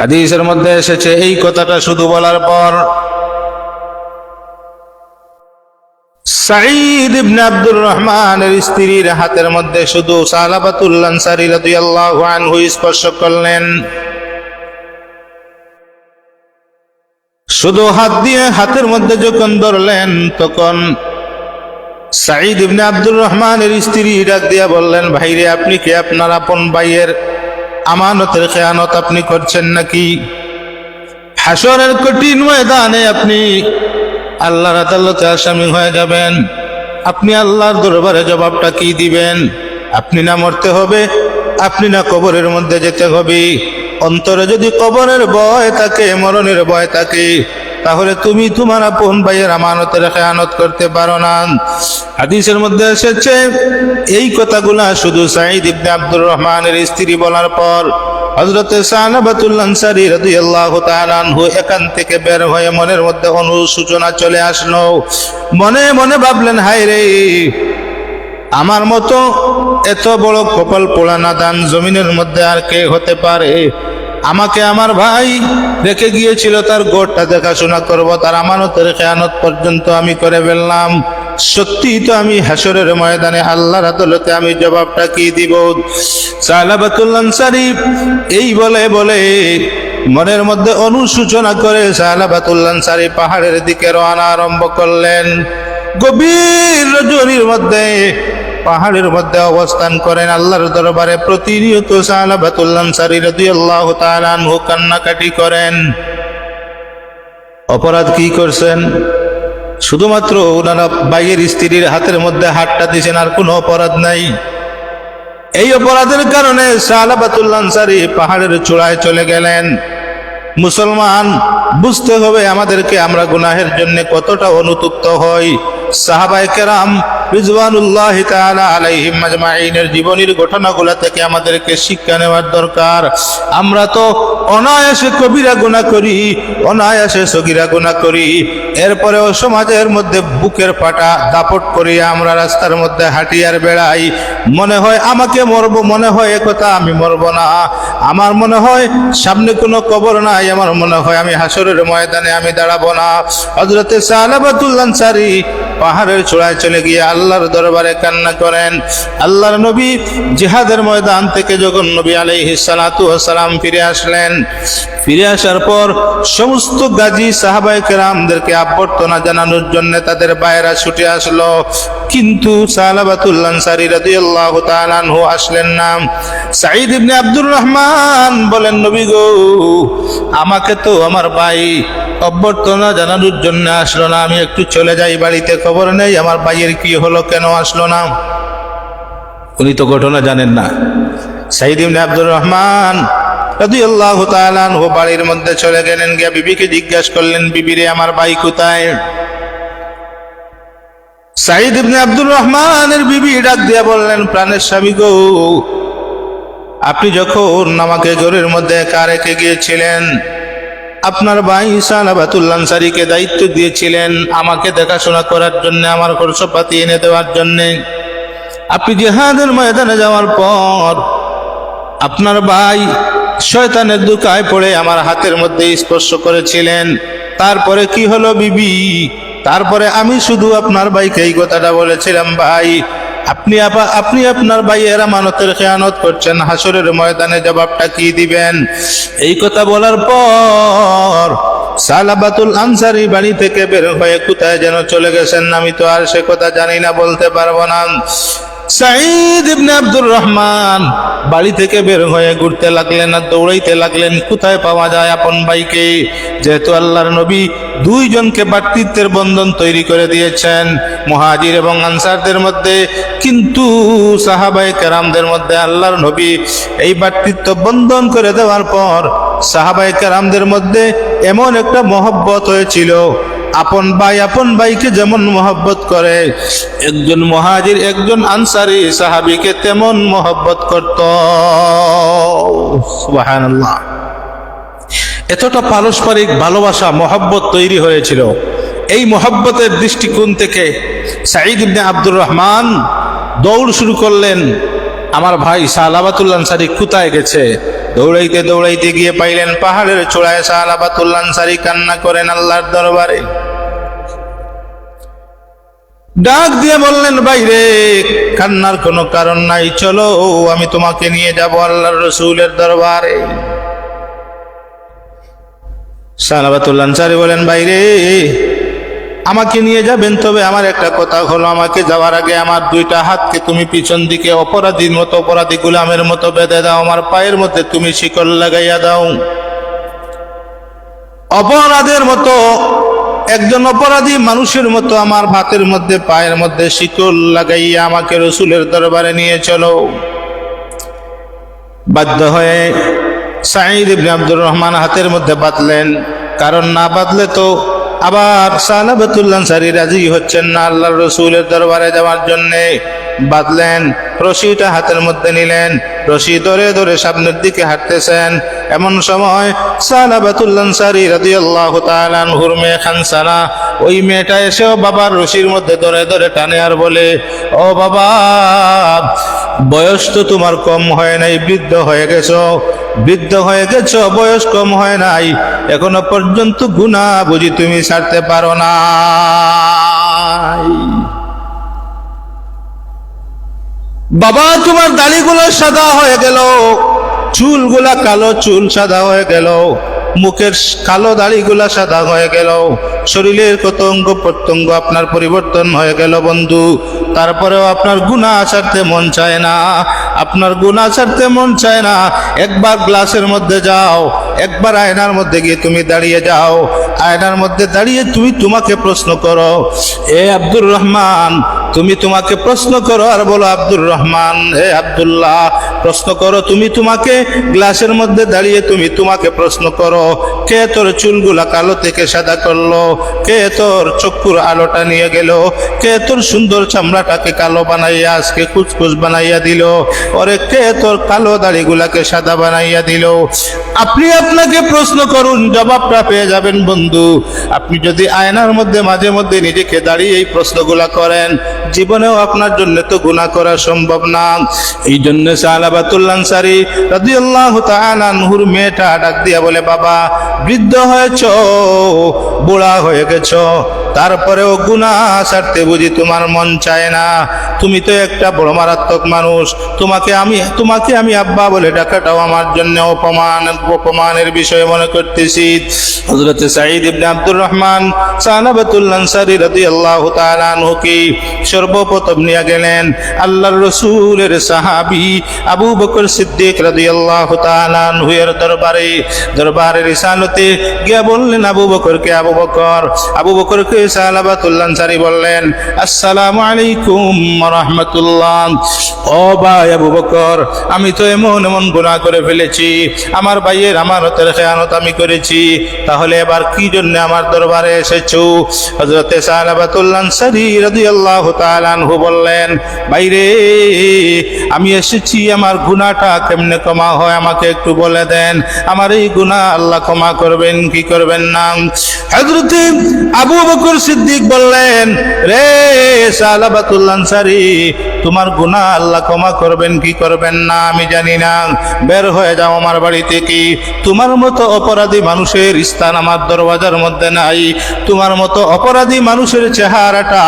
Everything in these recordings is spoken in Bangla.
হাদিসের মধ্যে এসেছে, এই কথাটা শুধু বলার পর। সাঈদ ইবনে আব্দুর রহমানের স্ত্রীর হাতের মধ্যে শুধু সালাবাতুল আনসারী রাদিয়াল্লাহু আনহু স্পর্শ করলেন। শুধু হাত দিয়ে হাতের মধ্যে যখন ধরলেন, তখন সাঈদ ইবনে আব্দুর রহমানের স্ত্রী ডাক দিয়া বললেন, ভাইরে, আপনি কি আপনার আপন ভাইয়ের আমানতের খেয়ানত আপনি করছেন নাকি? হাসরের কঠিন ময়দানে আপনি আল্লাহর আদালতে আসামি হয়ে যাবেন। আপনি আল্লাহর দরবারে জবাবটা কি দিবেন? আপনি না মরতে হবে, আপনি না কবরের মধ্যে যেতে হবে। অন্তরে যদি কবরের ভয় থাকে, মরণের ভয় থাকে তাহলে তুমি তোমার আপন ভাইয়ের আমানতের খেয়ানত করতে পারো না। হাদিসের মধ্যে এসেছে, এই কথাগুলা শুধু সাঈদ ইবনে আব্দুর রহমানের স্ত্রী বলার পর হজরত সানাবাতুল আনসারী রাদিয়াল্লাহু তাআলা আনহু এখান থেকে বের হয়ে মনের মধ্যে অনুসূচনা চলে আসলো। মনে মনে ভাবলেন, হায় রে, আমার মতো এত বড় কপাল পোড়ানা দান জমিনের মধ্যে আর কে হতে পারে? আমাকে আমার ভাই রেখে গিয়েছিল, তার গোড়টা দেখাশোনা করব, তার আমানতের খেয়ানত পর্যন্ত আমি করে ফেললাম। সত্যি তো আমি হাসরের ময়দানে আল্লাহর আদালতে আমি জবাবটা কি দিব? সালাবাতুল আনসারী এই বলে বলে মনের মধ্যে অনুসূচনা করে সালাবাতুল আনসারী পাহাড়ের দিকে রওনা আরম্ভ করলেন। গভীর রজনীর মধ্যে পাহাড়ের মধ্যে অবস্থান করেন আল্লাহর দরবারে প্রতিনিয়ত সালাবাতুল আনসারী রাদিয়াল্লাহু তাআলা আনহু কান্নাকাটি করেন। অপরাধ কি করছেন? শুধুমাত্র ওনারা বাইয়ের স্ত্রীর হাতের মধ্যে হাতটা দিয়েছেন আর কোনো অপরাধ নাই। এই অপরাধের কারণে সালাবাতুল আনসারী পাহাড়ের চূড়ায় চলে গেলেন। মুসলমান, বুঝতে হবে আমাদেরকে আমরা গুনাহের জন্য কতটা অনুতপ্ত হই। সাহাবায়ে কেরাম রিজওয়ানুল্লাহ তাআলা আলাইহিম আজমাইনের জীবনের ঘটনাগুলো থেকে আমাদেরকে শিক্ষা নেওয়ার দরকার। আমরা তো অনায়াসে কবিরা গুনাহ করি, অনায়াসে সগিরা গুনাহ করি। এরপরেও সমাজের মধ্যে বুকের পাটা দাপট করিয়া আমরা রাস্তার মধ্যে হাঁটিয়ার বেড়াই। মনে হয় আমাকে মরব, মনে হয় একথা আমি মরব না। আমার মনে হয় সামনে কোনো কবর নাই, আমার মনে হয় আমি হাসরের ময়দানে আমি দাঁড়াবো না। হজরতে সালাবাতুল আনসারী পাহাড়ের চূড়ায় চলে গিয়ে আল্লাহর দরবারে কান্না করেন। আল্লাহর নবী জিহাদের ময়দান থেকে যখন নবী আলাইহিস সালাতু সালাম ফিরে আসলেন ফিরে আসার পর সমস্ত গাজী সাহাবাই কেরামদেরকে আবর্তনা জানানোর জন্য তাদের বাইরা ছুটে আসলো। কিন্তু সালাবাতুল আনসারী রাদিয়াল্লাহু তাআলা আনহু আসলেন না। সাঈদ ইবনে আব্দুর রহমান বলেন, নবী গো, আমাকে তো আমার ভাই অভ্যর্থনা জানানোর জন্য আসলো না। আমি একটু চলে যাই, বাড়িতে খবর নেই। আমার ভাইয়ের কি হলো, কেন আসলো না? উনি তো ঘটনা জানেন না। সাইদ ইবনে আব্দুর রহমান রাদিয়াল্লাহু তাআলা আনহু বাড়ির মধ্যে চলে গেলেন, গিয়া বিবিকে জিজ্ঞাসা করলেন, বিবিরে, আমার ভাই কোথায়? সাইদ ইবনে আব্দুর রহমানের বিবি ডাক দিয়া বললেন, প্রাণের স্বামী গো, আপনি যখন আমাকে ঘরের মধ্যে একা রেখে গিয়েছিলেন, আপনার ভাই সালাবাতুল আনসারীকে দায়িত্ব দিয়েছিলেন আমাকে দেখাশোনা করার জন্য, আমার খরচপাতি এনে দেওয়ার জন্য। আপনি জেহাদের ময়দানে যাওয়ার পর আপনার ভাই শয়তানের দুকায় পড়ে আমার হাতের মধ্যে স্পর্শ করেছিলেন। তারপরে কি হলো বিবি? তারপরে আমি শুধু আপনার ভাইকে এই কথাটা বলেছিলাম, ভাই, আপনি আপনি আপনার ভাইয়ের আমানতের খেয়ানত করছেন হাসরের ময়দানে জবাবটা কি দিবেন? এই কথা বলার পর সালাবাতুল আনসারি বাড়ি থেকে বের হয়ে কোথায় যেন চলে গেছেন, আমি তো আর সে কথা জানি না, বলতে পারব না। সাঈদ ইবনে আব্দুর রহমান বাড়ি থেকে বের হয়ে ঘুরতে লাগলেন আর দৌড়াইতে লাগলেন, কোথায় পাওয়া যায় আপন ভাইকে? যেহেতু আল্লাহর নবী দুইজনকে বাতৃত্বের বন্ধন তৈরি করে দিয়েছেন, মুহাজির এবং আনসারদের মধ্যে, কিন্তু সাহাবায়ে কেরামদের মধ্যে আল্লাহর নবী এই বাতৃত্ব বন্ধন করে দেওয়ার পর সাহাবায়ে কেরামদের মধ্যে এমন একটা মহব্বত হয়েছিল। আপন ভাই, আপন ভাইকে যেমন মহব্বত করে, একজন মহাজির, একজন আনসারি সাহাবিকে তেমন মহব্বত করত। এতটা পারস্পরিক ভালোবাসা, মহব্বত তৈরি হয়েছিল। এই মহব্বতের দৃষ্টিকোণ থেকে সাঈদ ইবনে আব্দুর রহমান দৌড় শুরু করলেন, আমার ভাই সালাবাতুল আনসারি কোথায় গেছে? দৌড়াইতে দৌড়াইতে গিয়ে পাইলেন পাহাড়ের চূড়ায় সালাবাতুল্লাহ আনসারি কান্না করেন আল্লাহর দরবারে। ডাক দিয়ে বললেন, বাইরে, কান্নার কোনো কারণ নাই, চলো, আমি তোমাকে নিয়ে যাব আল্লাহর রসুলের দরবারে। সালাবাতুল্লাহ বলেন, বাইরে, আমাকে নিয়ে যাবেন, তবে আমার একটা কথা হলো, আমাকে যাওয়ার আগে আমার দুইটা হাতকে তুমি পিছন দিকে অপরাধীর মতো, অপরাধী গুলামের মতো বেঁধে দাও, আমার পায়ের মধ্যে তুমি শিকল লাগাইয়া দাও। অপরাধের মতো একজন অপরাধী মানুষের মতো আমার ভাতের মধ্যে, পায়ের মধ্যে শিকল লাগাইয়া আমাকে রসুলের দরবারে নিয়ে চলো। বাধ্য হয়ে সাঈদ ইবনে আব্দুর রহমান হাতের মধ্যে বাঁধলেন। কারণ না বাঁধলে তো আবার সালাবতুল্লাহ সারি রাজি হচ্ছেন না আল্লাহ রসুলের দরবারে যাওয়ার জন্যে। বাঁধলেন। রশিটা হাতের মধ্যে নিলেন। রশি ধরে ধরে সামনের দিকে হাঁটতেছেন। এমন সময় সালাবাতুল্লাহ সারি রাজি আল্লাহ তালানহুর মেয়ে খানসানা ওই মেয়েটা এসেও বাবার রশির মধ্যে ধরে ধরে টানে আর বলে, ও বাবা, বয়স তো তোমার কম হয় নাই, বৃদ্ধ হয়ে গেছো। বৃদ্ধ হয়ে গেছ, বয়স কম হয় নাই। এখনও পর্যন্ত গুণা বুঝি তুমি ছাড়তে পারো না বাবা, তোমার দাড়িগুলো সাদা হয়ে গেল। চুলগুলা কালো চুল সাদা হয়ে গেল। মুখের কালো দাড়িগুলা সাদা হয়ে গেল। শরীরের কত অঙ্গ প্রত্যঙ্গ আপনার পরিবর্তন হয়ে গেল বন্ধু। তারপরেও আপনার গুণা ছাড়তে মন চায় না। আপনার গুণা ছাড়তে মন চায় না। একবার গ্লাসের মধ্যে যাও, একবার আয়নার মধ্যে গিয়ে তুমি দাঁড়িয়ে যাও। আয়নার মধ্যে দাঁড়িয়ে তুমি তোমাকে প্রশ্ন করো, এ আব্দুর রহমান তুমি তোমাকে প্রশ্ন করো আর বলো, আব্দুর রহমান, হে আবদুল্লাহ, প্রশ্ন করো, তুমি তোমাকে গ্লাসের মধ্যে দাঁড়িয়ে তুমি তোমাকে প্রশ্ন করো, কে তোর চুলগুলা কালো থেকে সাদা করল, কে তোর চক্ষুর আলোটা নিয়ে গেল, কে তোর সুন্দর চামড়াটাকে কালো বানাইয়া আজকে কুচকুচ বানাইয়া দিল, ওরে কে তোর কালো দাড়িগুলাকে সাদা বানাইয়া দিল? আপনি আপনাকে প্রশ্ন করুন, জবাবটা পেয়ে যাবেন বন্ধু। আপনি যদি আয়নার মধ্যে মাঝে মধ্যে নিজেকে দাঁড়িয়ে এই প্রশ্নগুলা করেন জীবনেও আপনার জন্য তো গুণা করা সম্ভব না। এই জন্য সালাবাতুল্লাহ সারি রাদিয়াল্লাহু তাআলা আনহুর মেয়েটা ডাক দিয়া বলে, বাবা, বৃদ্ধ হয়েছ, বুড়া হয়ে গেছ তারপরেও গুণা ছাড়তে বুঝি তোমার মন চায় না। তুমি তো একটা বড় মারাত্মক মানুষ। তোমাকে আমি তোমাকে আমি আব্বা বলে ডাকাটাও আমার জন্য অপমান, অপমানের বিষয় মনে করতেছি। হযরত সাঈদ ইবনে আব্দুর রহমান সালাবাতুল আনসারী রাদিয়াল্লাহু তাআলা আনহু কি সর্বপ্রথম নিয়ে গেলেন। আল্লাহর রাসূলের সাহাবী আবু বকর সিদ্দিক রাদিয়াল্লাহু তাআলা আনহু এর দরবারে দরবারে রিসালতে গিয়া বললেন আবু বকরকে, আবু বকর, আবু বকরকে সালাবাতুল আনসারী বললেন, আসসালামু আলাইকুম রাহমাতুল্লাহ। ও ভাই আবু বকর, আমি তো এমন এমন গুনাহ করে ফেলেছি। আমার ভাইয়ের আমানতের খেয়ানত আমি করেছি। তাহলে এবার কি জন্য আমার দরবারে এসেছ? হযরতে সালাবাতুল্লাহ আনসারী রাদিয়াল্লাহু তাআলা আনহু বললেন বাইরে আমি এসেছি, আমার গুনাহটা কেমনে ক্ষমা হয় আমাকে একটু বলে দেন। আমার এই গুনাহ আল্লাহ ক্ষমা করবেন, কি করবেন না? হযরতে আবু বকর সিদ্দিক বললেন, রে সালাবাতুল্লাহ তোমার গুণা আল্লাহ ক্ষমা করবেন, কি করবেন না? আমি জানি না। বের হয়ে যাও আমার বাড়ি থেকে। তোমার মতো অপরাধী মানুষের স্থান আমার দরওয়াজার মধ্যে নাই। তোমার মতো অপরাধী মানুষের চেহারাটা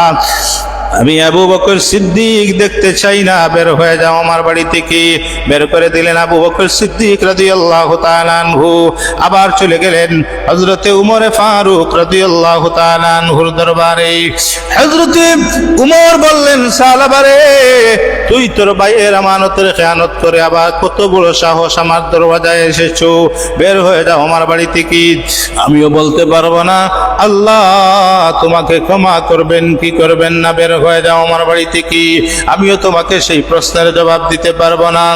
আমি আবু বকর সিদ্দিক দেখতে চাই না, বের হয়ে যাও আমার বাড়ি থেকে। বের করে দিলেন আবু বকর সিদ্দিক রাদিয়াল্লাহু তাআলা আনহু। আবার চলে গেলেন হযরতে উমরে ফারুক রাদিয়াল্লাহু তাআলা আনহুর দরবারে। হযরতে উমর বললেন, সালাবারে, তুই তোর ভাইয়ের আমানতের খেয়ানত করে আবার কত বড় সাহস আমার দরওয়াজায় এসেছ। বের হয়ে যাও আমার বাড়ি থেকে। আমিও বলতে পারব না। আল্লাহ তোমাকে ক্ষমা করবেন, কি করবেন না, বের হয়ে যাও আমার বাড়ি থেকে আমিও তোমাকে সেই প্রশ্নের জবাব দিতে পারব না।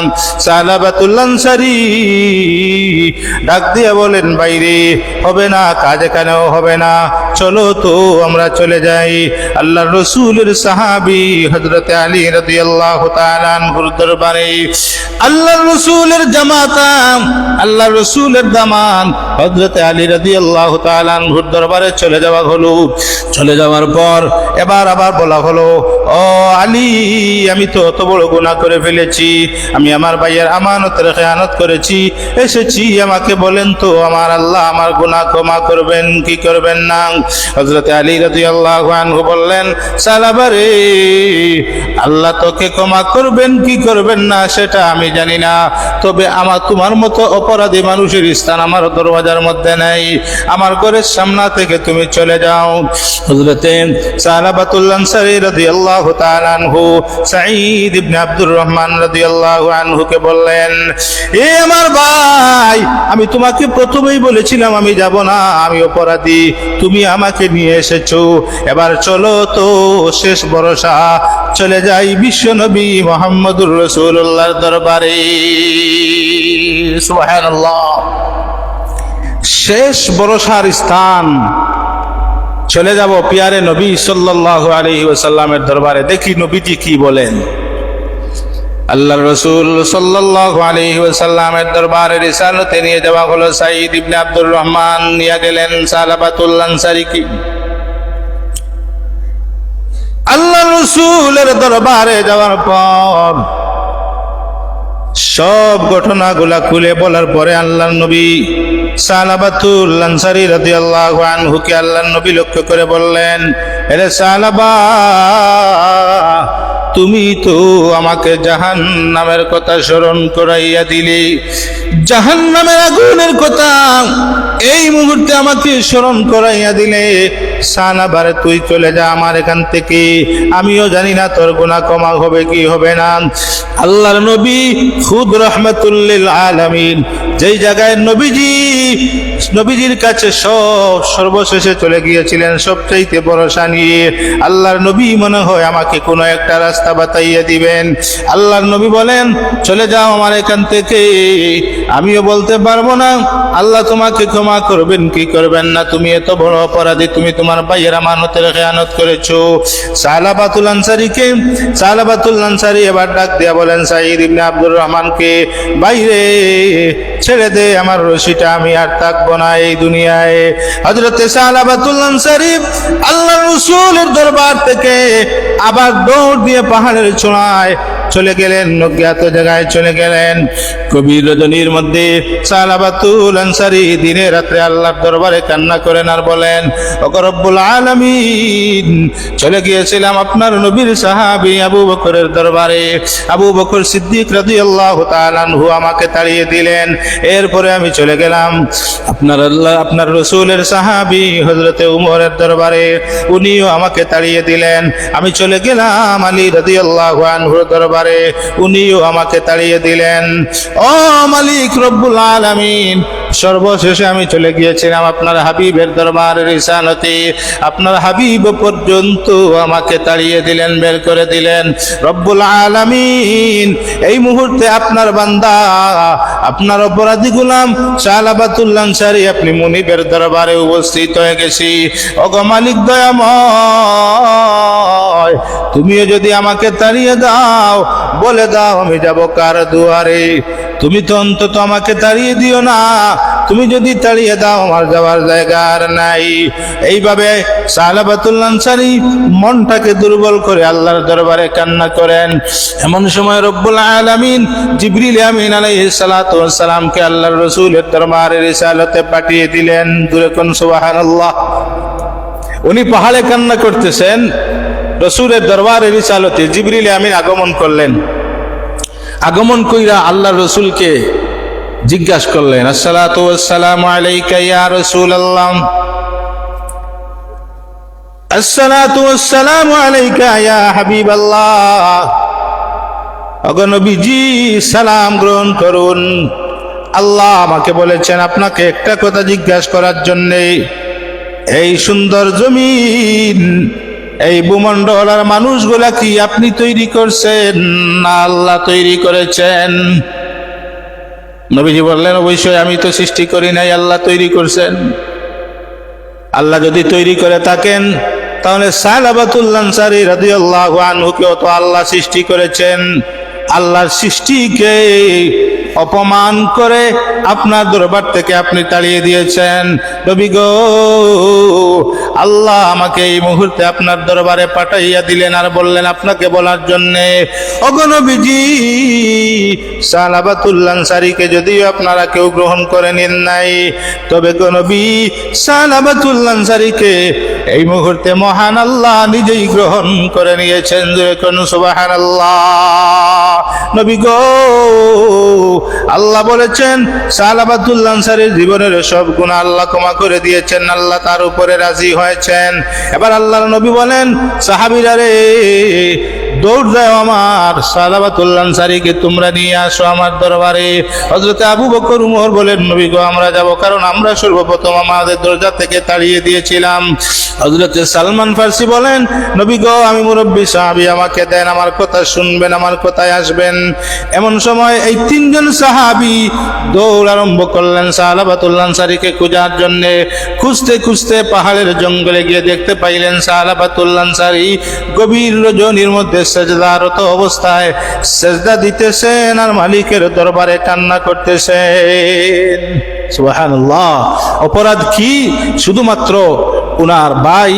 সালাবাতুল্লাহ সারি ডাক দিয়ে বলেন, বাইরে হবে না, কাজ এখানেও হবে না। চলো তো, আমরা চলে যাই। আল্লাহ রসুলের সাহাবি হজরত আলী তাআলা আনহুর দরবারে আল্লাহ রসুলের জামাতা আল্লাহ রসুলের দামান। হজরত আলী রাদিয়াল্লাহু তাআলা আনহুর দরবারে চলে যাওয়া হলো। চলে যাওয়ার পর এবার আবার বলা হলো ও আলী, আমি তো অত বড় গুনাহ করে ফেলেছি। আমি আমার ভাইয়ের আমানতের খেয়ানত করেছি। এসেছি, আমাকে বলেন তো, আমার আল্লাহ আমার গুনাহ ক্ষমা করবেন, কি করবেন না? হজরত আলী রাদিয়াল্লাহু আনহু বললেন, সালাবারে, আল্লাহ তোকে ক্ষমা করবেন, কি করবেন না সেটা আমি জানি না। তবে আমার, তোমার মতো অপরাধী মানুষের স্থান আমার দরওয়াজার মধ্যে নেই। আমার ঘরের সামনা থেকে তুমি চলে যাও। হযরতে সালাবাতুল আনসারী রাদিয়াল্লাহু তাআলা আনহু, সাঈদ ইবনে আব্দুর রহমান রাদিয়াল্লাহু আনহুকে বললেন, এ আমার ভাই, আমি তোমাকে প্রথমেই বলেছিলাম আমি যাব না, আমি অপরাধী, তুমি আমাকে নিয়ে এসেছ। এবার চলো তো, শেষ ভরসা, চলে যাই বিশ্বনবী মোহাম্মদুর রসুল্লাহর দরবারে। সুবহানাল্লাহ। শেষ ভরসার স্থান চলে যাব পিয়ারে নবী সাল্লাল্লাহু আলাইহি ওয়াসাল্লামের দরবারে। দেখি নবীজি কি বলেন। আল্লাহ রসুল সাল্লাল্লাহু আলাইহি ওয়াসাল্লামের দরবারে রিসালতে নিয়ে যাওয়া হলো সাঈদ ইবনে আব্দুর রহমান। নিয়ে গেলেন সালাবাতুল আনসারীকে আল্লাহ রসুলের দরবারে যাওয়ার পর সব ঘটনাগুলা খুলে বলার পরে আল্লাহ নবী সালাবাতুল আনসারী রাদিয়াল্লাহু আনহুকে আল্লাহ নবী লক্ষ্য করে বললেন, এরে সালাবা তুমি তো আমাকে জাহান নামের কথা স্মরণ করাইয়া দিলে। জাহান নামের আগুনের কথা এই মুহূর্তে আমাকে স্মরণ করাইয়া দিলে। সানাবারে, তুই চলে যা আমার এখান থেকে। আমিও জানি না তোর গুণা কমা হবে কি হবে না। আল্লাহর নবী খুদ রহমতুল্লিল আলামিন, যেই জায়গায় নবীজি, নবীজির কাছে সব সর্বশেষে চলে গিয়েছিলেন সবচাইতে ভরসা নিয়ে আল্লাহর নবী মনে হয় আমাকে কোনো একটা রাস্তা বাতাইয়া দিবেন। আল্লাহর নবী বলেন, চলে যাও আমার এখান থেকে। আমিও বলতে পারব না, আল্লাহ তোমাকে ক্ষমা করবেন, কি করবেন না? তুমি এত বড় অপরাধী, তুমি তোমার ভাইয়ের আমানতের খেয়ানত করেছ। সালাবাতুল আনসারিকে, সালাবাতুল আনসারি এবার ডাক দিয়া বলেন সাইদ ইবনে আব্দুর রহমানকে, বাইরে, ছেড়ে দে আমার রশিটা, আমি আর থাকব না এই দুনিয়ায়। হজরতে সালাবাতুল আনসারি আল্লাহ রসুলের দরবার থেকে আবার দৌড় দিয়ে পাহাড়ের চূড়ায় চলে গেলেন অজ্ঞাত জায়গায় চলে গেলেন। কবির রজনীর মধ্যে সালাবাতুল আনসারি দিনে রাত্রে আল্লাহর দরবারে কান্না করেন আর বলেন অকরব্বুল আলমিন, চলে গিয়েছিলাম আপনার নবীর সাহাবি আবু বকরের দরবারে। আবু বকর সিদ্দিক রাদিয়াল্লাহু আল্লাহ আনহু আমাকে তাড়িয়ে দিলেন, এরপরে আমি চলে গেলাম আপনার আল্লাহ, আপনার রসুলের সাহাবি হজরতে উমরের দরবারে। উনিও আমাকে তাড়িয়ে দিলেন, আমি চলে গেলাম আলী রাদিয়াল্লাহু আনহুর দরবারে। উনিও আমাকে তাড়িয়ে দিলেন। ও মালিক রব্বুল আলামিন সর্বশেষে আমি চলে গিয়েছিলাম আপনার হাবিবের দরবারের ইসানতে আপনার হাবিব পর্যন্ত আমাকে তাড়িয়ে দিলেন, বের করে দিলেন। রব্বুল আলামিন, এই মুহূর্তে আপনার বান্দা, আপনার অপরাধী গুলাম শাহলাবাতুল্লাহ সারি আপনি মুনিবের দরবারে উপস্থিত হয়ে গেছি। অগ মালিক দয়াময়, তুমিও যদি আমাকে তাড়িয়ে দাও, বলে দাও আমি যাব কার দুয়ারে। তুমি তো অন্তত আমাকে তাড়িয়ে দিও না। তুমি যদি তাড়িয়ে দাও, আমার যাওয়ার জায়গা আর নাই। এইভাবে সালাবাতুল মনটাকে দুর্বল করে আল্লাহর দরবারে কান্না করেন। এমন সময় রব্বুল আলামিন জিবরিল আমিন আলাইহিস সালাতু ওয়াস সালামকে আল্লাহর রাসূলের দরবারে রিসালাতে পাঠিয়ে দিলেন। দূরে কোন সুবহানাল্লাহ। উনি পাহাড়ে কান্না করতেছেন। রসুলের দরবারে রিসালতে জিবরিল আমিন আগমন করলেন। আগমন কইরা আল্লাহ রসুলকে জিজ্ঞাসা করলেন আসসালাম আলাইকা ইয়া রাসূলুল্লাহ? আসসালাতু ওয়াসসালামু আলাইকা ইয়া হাবিবাল্লাহ। অগনবীজি সালাম গ্রহণ করুন। আল্লাহ আমাকে বলেছেন, আপনাকে একটা কথা জিজ্ঞাসা করার জন্যে, এই সুন্দর জমিন এই ভূমণ্ডল আর মানুষগুলা কি আপনি তৈরি করছেন না আল্লাহ তৈরি করেছেন? নবীজি বললেন, অবশ্যই আমি তো সৃষ্টি করি নাই, আল্লাহ তৈরি করছেন। আল্লাহ যদি তৈরি করে থাকেন, তাহলে সালাবাতুল্লানসারি রাদিয়াল্লাহু আনহুকেও তো আল্লাহ সৃষ্টি করেছেন। আল্লাহর সৃষ্টিকে অপমান করে আপনার দরবার থেকে আপনি তাড়িয়ে দিয়েছেন। নবী গো, আল্লাহ আমাকে এই মুহূর্তে আপনার দরবারে পাঠাইয়া দিলেন আর বললেন আপনাকে বলার জন্যে অগনবীজি সালাবাতুল্লাহ সারিকে যদিও আপনারা কেউ গ্রহণ করে নেন নাই, তবে গনবী সালাবাতুল্লাহ সারিকে এই মুহূর্তে মহান আল্লাহ নিজেই গ্রহণ করে নিয়েছেন সুবাহান আল্লাহ নবী গো, আল্লাহ বলেছেন সালাবাতুল্লাহ আনসারীর জীবনের সব গুণ আল্লাহ ক্ষমা করে দিয়েছেন আল্লাহ তার উপরে রাজি হয়েছেন। এবার আল্লাহর নবী বলেন সাহাবিরা রে দৌড় দাও আমার সালাবাতুল্লাহ আনসারীকে তোমরা নিয়ে আসো আমার দরবারে। হযরত আবু বকর উমর বলেন, নবী গো, আমরা যাব কারণ আমরা সর্বপ্রথম আমাদের দরজা থেকে তাড়িয়ে দিয়েছিলাম। হযরত সালমান ফার্সি বলেন, নবী গো, আমি মুরব্বী সাহাবী, আমাকে দেন, আমার কথা শুনবেন, আমার কথায় আসবেন। এমন সময় এই তিনজন সাহাবী দৌড় আরম্ভ করলেন সাহাবাতুল্লাহ আনসারীকে খোঁজার জন্য। খুঁজতে খুঁজতে পাহাড়ের জঙ্গলে গিয়ে দেখতে পাইলেন সাহাবাতুল্লাহ আনসারী গভীর রজনীর মধ্যে সেজদারত অবস্থায় সেজদা দিতেছেন আর মালিকের দরবারে কান্না করতেছেন। সুবহানাল্লাহ। অপরাধ কি? শুধুমাত্র উনার ভাই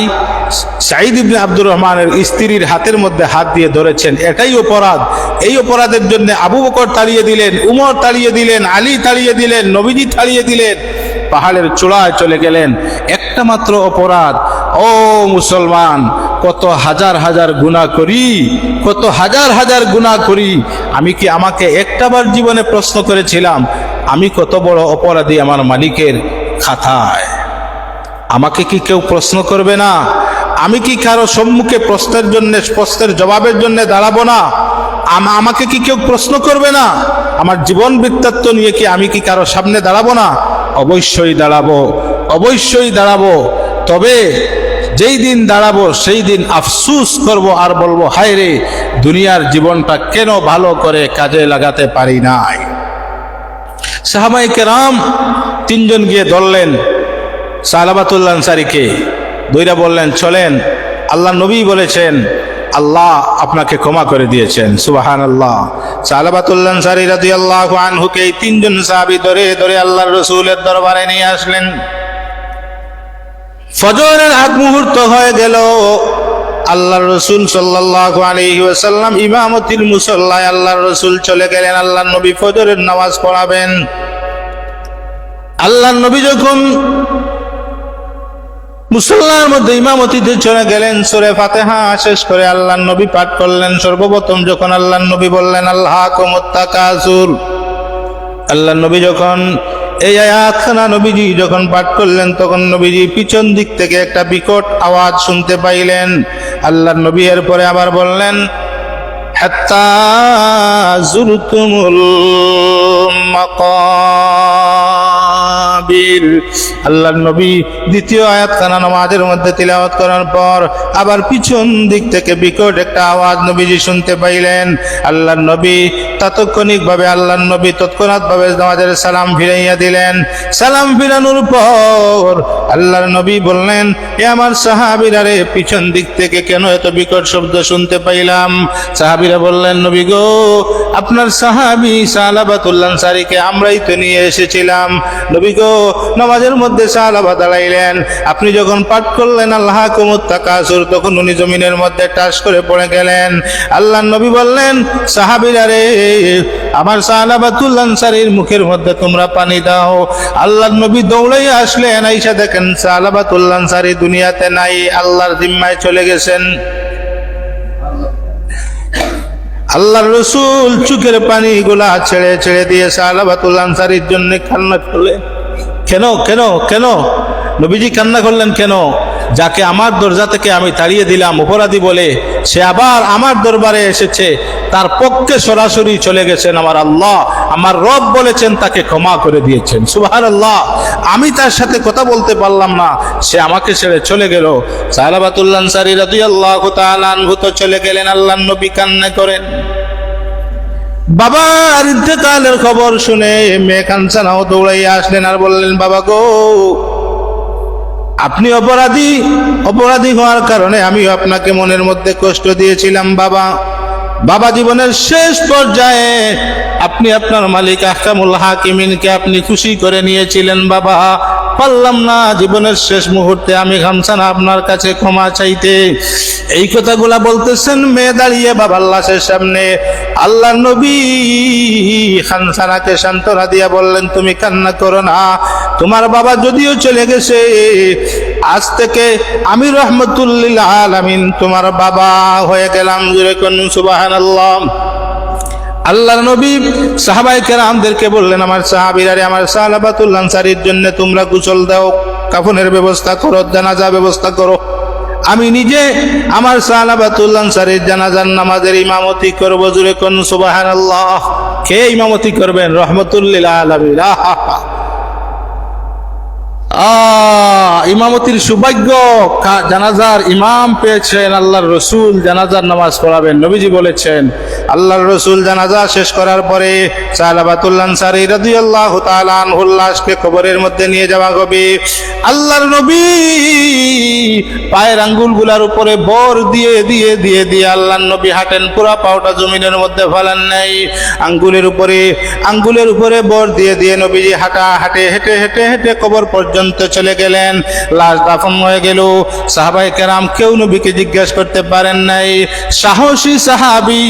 সাইদ ইবনে আব্দুর রহমানের স্ত্রীর হাতের মধ্যে হাত দিয়ে ধরেছেন। এটাই অপরাধ। এই অপরাধের জন্য আবু বকর তাড়িয়ে দিলেন, উমর তাড়িয়ে দিলেন, আলী তাড়িয়ে দিলেন, নবীজি তাড়িয়ে দিলেন, পাহাড়ের চূড়ায় চলে গেলেন। একটা মাত্র অপরাধ। ও মুসলমান কত হাজার হাজার গুণা করি, কত হাজার হাজার গুণা করি, আমি কি আমাকে একটাবার জীবনে প্রশ্ন করেছিলাম, আমি কত বড় অপরাধী আমার মালিকের খাতায়? আমাকে কি কেউ প্রশ্ন করবে না? আমি কি কারও সম্মুখে প্রশ্নের জন্য, প্রশ্নের জবাবের জন্য দাঁড়াবো না? আম- আমাকে কি কেউ প্রশ্ন করবে না? আমার জীবন বৃত্তান্ত নিয়ে কি আমি কি কারও সামনে দাঁড়াবো না? অবশ্যই দাঁড়াবো অবশ্যই দাঁড়াবো। তবে যেই দিন দাঁড়াবো, সেই দিন আফসুস করব আর বলব, হায় রে, দুনিয়ার জীবনটা কেন ভালো করে কাজে লাগাতে পারি নাই? সাহাবাই কেরাম তিনজন গিয়ে ধরলেন সালাবাতুল্লাহ আনসারিকে। দইরা বললেন, চলেন, আল্লাহ নবী বলেছেন, আল্লাহ আপনাকে ক্ষমা করে দিয়েছেন। সুবাহান আল্লাহ সালাবাতুল্লাহ আনসারি রাজি আল্লাহ আনহুকে এই তিনজন সাহাবি ধরে ধরে আল্লাহর রসুলের দরবারে নিয়ে আসলেন। ফজরের আগ মুহূর্ত হয়ে গেল। আল্লাহ রসুল সাল্লাহ আলহি ইমামতির মুসল্লায় আল্লাহ রসুল চলে গেলেন। আল্লাহ নবী ফজরের নামাজ পড়াবেন। আল্লাহ নবী যখন মুসল্লার মধ্যে ইমামতিতে চলে গেলেন, সুরে ফাতেহা শেষ করে আল্লাহ নবী পাঠ করলেন। সর্বপ্রথম যখন আল্লাহ নবী বললেন, আল্লাহ কাজুর আল্লাহ নবী যখন এই আয়াতখানা নবীজি যখন পাঠ করলেন, তখন নবীজি পিছন দিক থেকে একটা বিকট আওয়াজ শুনতে পাইলেন। আল্লাহ নবী এর পরে আবার বললেন, হাত্তা জুরতুমুল মাকাবির আল্লাহ নবী দ্বিতীয় আয়াত খানা নামাজের মধ্যে তিলাওয়াত করার পর আবার পিছন দিক থেকে বিকট একটা আওয়াজ নবীজি শুনতে পাইলেন। আল্লাহ নবী তাৎক্ষণিকভাবে আল্লাহ নবী তৎক্ষণাৎভাবে নামাজের সালাম ফিরাইয়া দিলেন। সালাম ফিরানোর পর আল্লাহর নবী বললেন, এ আমার সাহাবিরা রে, পিছন দিক থেকে কেন এত বিকট শব্দ শুনতে পাইলাম? সাহাবিরা বললেন, নবী গো, আপনার সাহাবি সালাবাতুল্লাহ সারিকে আমরাই তো নিয়ে এসেছিলাম। নবী গো নামাজের মধ্যে সাহাবা দাঁড়াইলেন আপনি যখন পাঠ করলেন, আল্লাহ কুমুত্তাকাসুর, তখন উনি জমিনের মধ্যে টাস করে পড়ে গেলেন। আল্লাহ নবী বললেন, সাহাবিরা রে, আমার সাহাবাতুল্লাহ সারির মুখের মধ্যে তোমরা পানি দাও। আল্লাহ নবী দৌড়াই আসলেন, আইসা দেখেন সাহাবাতুল্লাহ সারি দুনিয়াতে নাই, আল্লাহর জিম্মায় চলে গেছেন। আল্লাহর রসুল চুকের পানি গুলা ছেড়ে ছেড়ে দিয়ে সালাবাতুল আনসারির জন্য কান্না করলেন। কেন কেন কেন? নবীজি কান্না করলেন কেন? যাকে আমার দরজা থেকে আমি তাড়িয়ে দিলাম, অপরাধী বলে, সে আবার আমার দরবারে এসেছে। তার পক্ষে সরাসরি চলে গেছেন আমার আল্লাহ। আমার রব বলেছেন, তাকে ক্ষমা করে দিয়েছেন। সুবাহার আল্লাহ আমি তার সাথে কথা বলতে পারলাম না। সে আমাকে ছেড়ে চলে গেল। আনভূত চলে গেলেন আল্লাহ নবী কান্না করেন। বাবার ইন্তেকালের খবর শুনে মেয়ে কাঞ্চানাও দৌড়াইয়া আসলেন আর বললেন, বাবা গো, আপনি অপরাধী। অপরাধী হওয়ার কারণে আমি আপনাকে মনের মধ্যে কষ্ট দিয়েছিলাম, বাবা। বাবা জীবনের শেষ পর্যায়ে আপনি আপনার মালিক আহকামুল হাকিমিনকে আপনি খুশি করে নিয়েছিলেন বাবা। পারলাম না জীবনের শেষ মুহূর্তে আমি ঘামসানা আপনার কাছে ক্ষমা চাইতে। এই কথাগুলা বলতেছেন মেয়ে দাঁড়িয়ে বাবার লাশের সামনে। আল্লাহ নবী খানসানাকে সান্ত্বনা দিয়া বললেন, তুমি কান্না করো না। তোমার বাবা যদিও চলে গেছে আজ থেকে আমি রহমতুল্লিল আলামিন তোমার বাবা হয়ে গেলাম সুবাহান আল্লাহ নবী সাহাবাই কেরামদেরকে বললেন, আমার সাহাবিরারে, আমার সাহাবাতুল আনসারির জন্য তোমরা কুচল দাও, কাফনের ব্যবস্থা করো, জানাজা ব্যবস্থা করো। আমি নিজে আমার সাহাবাতুল আনসারির জানাজার নামাজের ইমামতি করব জুড়ে কোন সুবাহান আল্লাহ কে ইমামতি করবেন? রহমতুল্লিল আলমিন। ইমামতির সৌভাগ্য জানাজার ইমাম পেয়েছেন আল্লাহর রসুল, জানাজার নামাজ পড়াবেন। নবীজি বলেছেন, আল্লাহর রসুল জানাজা শেষ করার পরে সালাবাতুল্লাহ সারি রাদিয়াল্লাহু তাআলা আনহুর লাশকে কবরের মধ্যে নিয়ে যাওয়া হবে আল্লাহর নবী পায়ের আঙ্গুলগুলার উপরে বর দিয়ে দিয়ে দিয়ে দিয়ে আল্লাহর নবী হাঁটেন, পুরা পাওটা জমিনের মধ্যে ফেলান নাই। আঙ্গুলের উপরে আঙ্গুলের উপরে বর দিয়ে দিয়ে নবীজি হাঁটা, হাঁটে, হেঁটে হেঁটে হেঁটে কবর পর্যন্ত চলে গেলেন। লাশ দাফন হয়ে গেল। সাহাবাই কেরাম কেউ নবীকে জিজ্ঞেস করতে পারেন নাই। সাহসী সাহাবি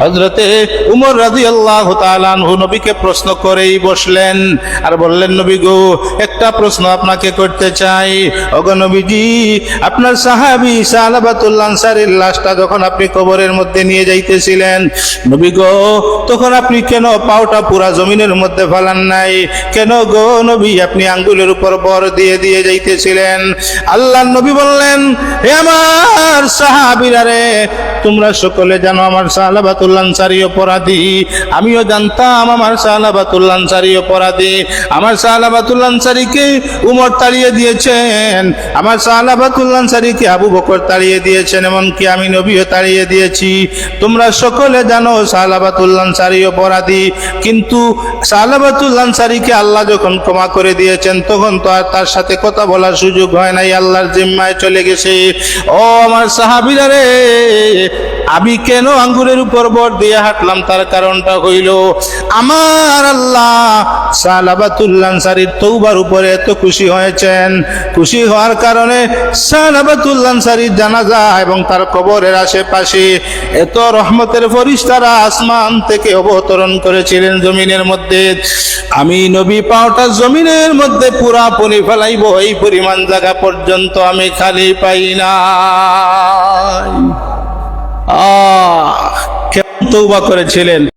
হজরতে উমর রাজি আল্লাহ তালানহু নবীকে প্রশ্ন করেই বসলেন। আর বললেন, নবী গো, একটা প্রশ্ন আপনাকে করতে চাই। ওগো নবীজি, আপনার সাহাবি সাহাবাতুল্লাহ আনসারীর লাশটা যখন আপনি কবরের মধ্যে নিয়ে যাইতেছিলেন, নবী গো, তখন আপনি কেন পাওটা পুরা জমিনের মধ্যে ফেলান নাই? কেন গো নবী, আপনি আঙ্গুলের উপর বর দিয়ে দিয়ে যাইতেছিলেন। আল্লাহ নবী বললেন, হে আমার সাহাবিরা রে, তোমরা সকলে জানো আমার সাহাবাতুল্লাহ আনসারী অপরাধী। আমিও জানতাম আমার সাহাবাতুল্লাহ আনসারী অপরাধী। আমার সাহাবাতুল্লাহ আনসারীকে উমর তাড়িয়ে দিয়েছেন। আমার সাহাবাতুল্লাহ আনসারীকে আবু বকর তাড়িয়ে দিয়েছেন, এমনকি আমি নবীও তাড়িয়ে দিয়েছি। তোমরা সকলে জানো সাহাবাতুল্লাহ আনসারী অপরাধী। কিন্তু সাহাবাতুল্লাহ আনসারীকে আল্লাহ যখন ক্ষমা করে দিয়েছেন, তখন তো আর তার সাথে কথা বলার সুযোগ হয় নাই, আল্লাহর জিম্মায় চলে গেছে। ও আমার সাহাবিরা রে আমি কেন আঙ্গুরের উপর বর দিয়ে হাঁটলাম? তার কারণটা হইল, আমার আল্লাহ সালাবাতুল্লাহ আনসারীর তৌবার উপরে এত খুশি হয়েছেন। খুশি হওয়ার কারণে সালাবাতুল্লাহ আনসারীর জানাজা এবং তার কবরের আশেপাশে এত রহমতের ফরিস্তারা আসমান থেকে অবতরণ করেছিলেন জমিনের মধ্যে। আমি নবী পাওটা জমিনের মধ্যে পুরা পুরাপুরি ফেলাইব, এই পরিমাণ জায়গা পর্যন্ত আমি খালি পাই না কেমন তৌবা করেছিলেন?